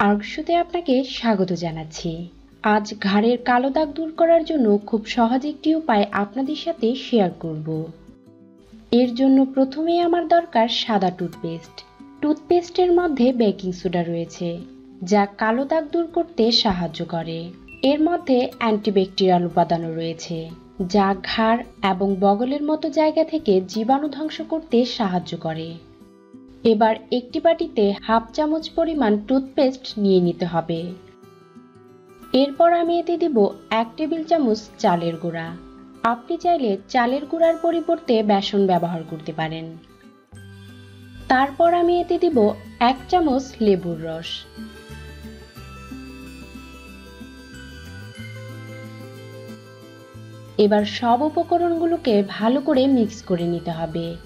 আর্কশুতে আপনাকে স্বাগত জানাচ্ছি। আজ ঘাড়ের কালো দাগ দূর করার জন্য খুব সহজ একটি উপায় আপনাদের সাথে শেয়ার করব। এর জন্য প্রথমেই আমার দরকার সাদা টুথপেস্ট। টুথপেস্টের মধ্যে বেকিং সোডা রয়েছে, যা কালো দাগ দূর করতে সাহায্য করে। এর মধ্যে অ্যান্টিব্যাকটেরিয়াল উপাদানও রয়েছে, যা ঘাড় এবং বগলের মতো জায়গা থেকে জীবাণু ধ্বংস করতে সাহায্য করে। এবার একটি বাটিতে হাফ চামচ পরিমাণ টুথপেস্ট নিয়ে নিতে হবে। এরপর আমি এতে দিব এক টেবিল চামচ চালের গুঁড়া। আপনি চাইলে চালের গুঁড়ার পরিবর্তে বেসন ব্যবহার করতে পারেন। তারপর আমি এতে দিব এক চামচ লেবুর রস। এবার সব উপকরণগুলোকে ভালো করে মিক্স করে নিতে হবে।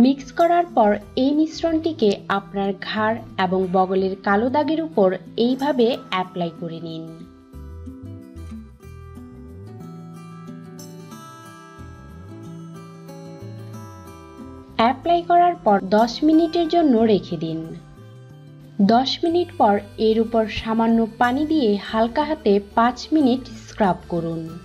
মিক্স করার পর এই মিশ্রণটিকে আপনার ঘাড় এবং বগলের কালো দাগের উপর এইভাবে অ্যাপ্লাই করে নিন। অ্যাপ্লাই করার পর 10 মিনিটের জন্য রেখে দিন। 10 মিনিট পর এর উপর সামান্য পানি দিয়ে হালকা হাতে 5 মিনিট স্ক্রাব করুন।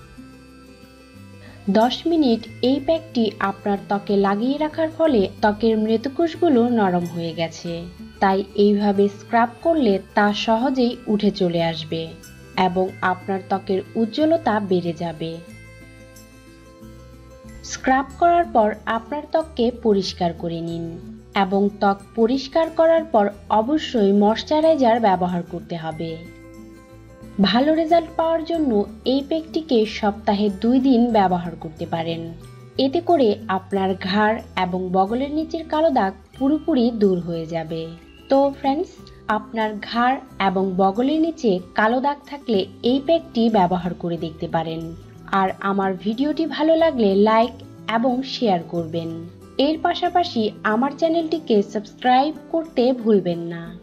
10 মিনিট এই প্যাকটি আপনার ত্বকে লাগিয়ে রাখার ফলে ত্বকের মৃতকোষগুলো নরম হয়ে গেছে। তাই এইভাবে স্ক্রাব করলে তা সহজেই উঠে চলে আসবে এবং আপনার ত্বকের উজ্জ্বলতা বেড়ে যাবে। স্ক্রাব করার পর আপনার ত্বককে পরিষ্কার করে নিন এবং ত্বক পরিষ্কার করার পর অবশ্যই ময়শ্চারাইজার ব্যবহার করতে হবে। ভালো রেজাল্ট পাওয়ার জন্য এই প্যাকটিকে সপ্তাহে দুই দিন ব্যবহার করতে পারেন। এতে করে আপনার ঘাড় এবং বগলের নিচের কালো দাগ পুরোপুরি দূর হয়ে যাবে। তো ফ্রেন্ডস আপনার ঘাড় এবং বগলের নিচে কালো দাগ থাকলে এই প্যাকটি ব্যবহার করে দেখতে পারেন। আর আমার ভিডিওটি ভালো লাগলে লাইক এবং শেয়ার করবেন। এর পাশাপাশি আমার চ্যানেলটিকে সাবস্ক্রাইব করতে ভুলবেন না।